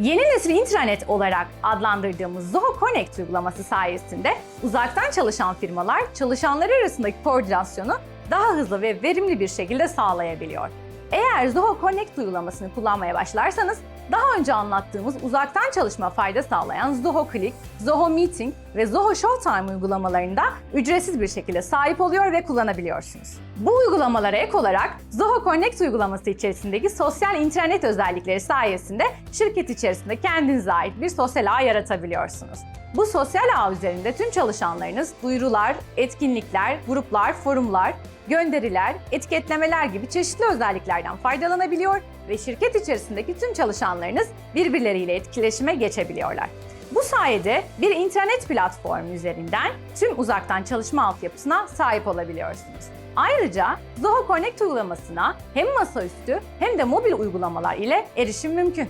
Yeni nesil intranet olarak adlandırdığımız Zoho Connect uygulaması sayesinde uzaktan çalışan firmalar çalışanları arasındaki koordinasyonu daha hızlı ve verimli bir şekilde sağlayabiliyor. Eğer Zoho Connect uygulamasını kullanmaya başlarsanız daha önce anlattığımız uzaktan çalışma fayda sağlayan Zoho Click, Zoho Meeting ve Zoho Showtime uygulamalarında ücretsiz bir şekilde sahip oluyor ve kullanabiliyorsunuz. Bu uygulamalara ek olarak Zoho Connect uygulaması içerisindeki sosyal internet özellikleri sayesinde şirket içerisinde kendinize ait bir sosyal ağ yaratabiliyorsunuz. Bu sosyal ağ üzerinde tüm çalışanlarınız duyurular, etkinlikler, gruplar, forumlar, gönderiler, etiketlemeler gibi çeşitli özelliklerden faydalanabiliyor ve şirket içerisindeki tüm çalışanlarınız birbirleriyle etkileşime geçebiliyorlar. Bu sayede bir internet platformu üzerinden tüm uzaktan çalışma altyapısına sahip olabiliyorsunuz. Ayrıca Zoho Connect uygulamasına hem masaüstü hem de mobil uygulamalar ile erişim mümkün.